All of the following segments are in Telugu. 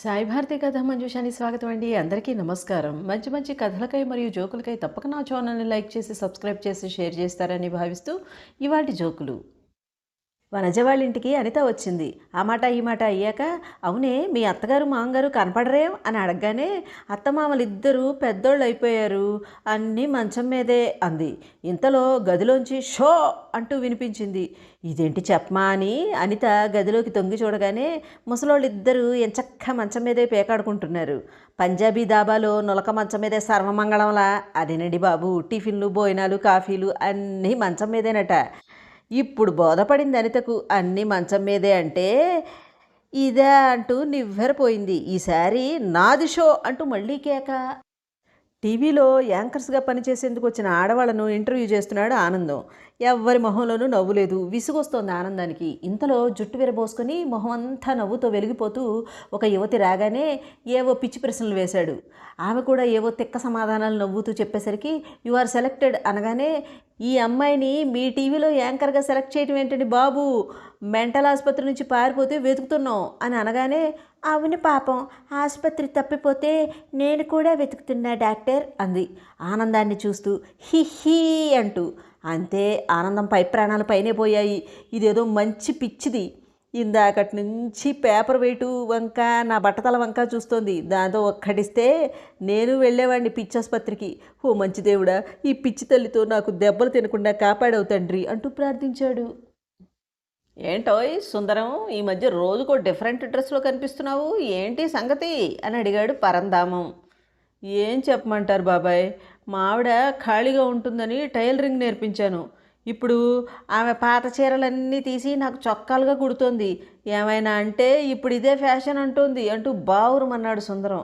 సాయి భారతి కథ మంజుషాని స్వాగతం అండి. అందరికీ నమస్కారం. మంచి మంచి కథలకై మరియు జోకులకై తప్పక నా ఛానల్ని లైక్ చేసి సబ్స్క్రైబ్ చేసి షేర్ చేస్తారని భావిస్తూ ఇవాటి జోకులు. వనజ వాళ్ళ ఇంటికి అనిత వచ్చింది. ఆ మాట ఈ మాట అయ్యాక అవునే మీ అత్తగారు మామగారు కనపడరేం అని అడగగానే అత్తమామలు ఇద్దరూ పెద్దోళ్ళు అయిపోయారు అన్నీ మంచం మీదే అంది. ఇంతలో గదిలోంచి షో అంటూ వినిపించింది. ఇదేంటి చెప్పమా అని అనిత గదిలోకి తొంగి చూడగానే ముసలోళ్ళు ఇద్దరు ఎంచక్క మంచం మీదే పేకాడుకుంటున్నారు. పంజాబీ దాబాలో నులక మంచం మీదే సర్వమంగళంలా. అదేనండి బాబు టిఫిన్లు భోజనాలు కాఫీలు అన్నీ మంచం మీదేనట. ఇప్పుడు బోధపడింది అనితకు అన్నీ మంచం మీదే అంటే ఇదే అంటూ నివ్వెరపోయింది. ఈసారి నాది షో అంటూ మళ్ళీ కేక. టీవీలో యాంకర్స్గా పనిచేసేందుకు వచ్చిన ఆడవాళ్ళను ఇంటర్వ్యూ చేస్తున్నాడు ఆనందం. ఎవ్వరి మొహంలోనూ నవ్వు లేదు. విసుగొస్తోంది ఆనందానికి. ఇంతలో జుట్టు విరబోసుకొని మొహం అంతా నవ్వుతో వెలిగిపోతూ ఒక యువతి రాగానే ఏవో పిచ్చి ప్రశ్నలు వేశాడు. ఆమె కూడా ఏవో తిక్క సమాధానాలు నవ్వుతూ చెప్పేసరికి యు ఆర్ సెలెక్టెడ్ అనగానే ఈ అమ్మాయిని మీ టీవీలో యాంకర్గా సెలెక్ట్ చేయటం ఏంటండి బాబు? మెంటల్ ఆసుపత్రి నుంచి పారిపోతే వెతుకుతున్నాం అని అనగానే అవును పాపం ఆసుపత్రి తప్పిపోతే నేను కూడా వెతుకుతున్నా డాక్టర్ అంది. ఆనందాన్ని చూస్తూ హి హీ అంటూ అంతే ఆనందం పై ప్రాణాలు పైనే పోయాయి. ఇదేదో మంచి పిచ్చిది. ఇందాకటి నుంచి పేపర్ వెయిటు వంక నా బట్టతల వంక చూస్తోంది. దాంతో ఒక్కడిస్తే నేను వెళ్ళేవాడిని పిచ్చాసుపత్రికి. ఓ మంచి దేవుడా ఈ పిచ్చి తల్లితో నాకు దెబ్బలు తినకుండా కాపాడవు తండ్రి అంటూ ప్రార్థించాడు. ఏంటోయ్ సుందరం ఈ మధ్య రోజుకో డిఫరెంట్ డ్రెస్లో కనిపిస్తున్నావు. ఏంటి సంగతి? అని అడిగాడు పరంధామం. ఏం చెప్పమంటారు బాబాయ్? మా ఆవిడ ఖాళీగా ఉంటుందని టైలరింగ్ నేర్పించాను. ఇప్పుడు ఆమె పాత చీరలన్నీ తీసి నాకు చొక్కాలుగా కుడుతోంది. ఏమైనా అంటే ఇప్పుడు ఇదే ఫ్యాషన్ అంటుంది అంటూ బావురమన్నాడు సుందరం.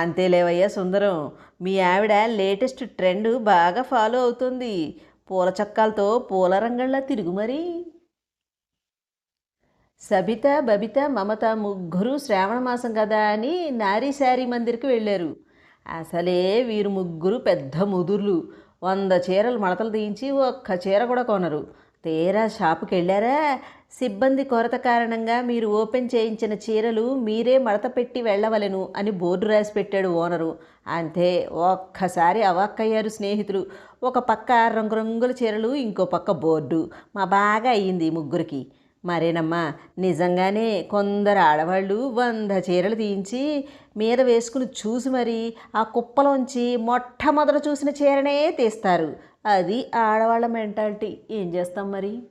అంతేలేవయ్యా సుందరం మీ ఆవిడ లేటెస్ట్ ట్రెండ్ బాగా ఫాలో అవుతుంది. పూల చొక్కాలతో పూల రంగంలా తిరుగు మరి. సబిత బబిత మమత ముగ్గురు శ్రావణ మాసం కదా అని నారీ శారీ మందిర్కి వెళ్ళారు. అసలే వీరు ముగ్గురు పెద్ద ముదుర్లు. వంద చీరలు మడతలు తీయించి ఒక్క చీర కూడా కొనరు. తీరా షాపుకి వెళ్ళారా సిబ్బంది కొరత కారణంగా మీరు ఓపెన్ చేయించిన చీరలు మీరే మడత పెట్టి వెళ్ళవలెను అని బోర్డు రాసి పెట్టాడు ఓనరు. అంతే ఒక్కసారి అవాక్కయ్యారు స్నేహితులు. ఒక పక్క రంగురంగుల చీరలు ఇంకో పక్క బోర్డు. మా బాగా అయ్యింది ముగ్గురికి. మరేనమ్మా నిజంగానే కొందరు ఆడవాళ్ళు వంద చీరలు తీయించి మీద వేసుకుని చూసి మరి ఆ కుప్పలోంచి మొట్టమొదట చూసిన చీరనే తీస్తారు. అది ఆడవాళ్ళ మెంటాలిటీ. ఏం చేస్తాం మరి?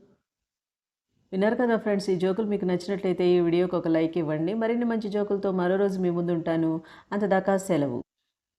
విన్నారు కదా ఫ్రెండ్స్ ఈ జోకులు మీకు నచ్చినట్లయితే ఈ వీడియోకి ఒక లైక్ ఇవ్వండి. మరిన్ని మంచి జోకులతో మరో రోజు మీ ముందు ఉంటాను అంతదాకా సెలవు.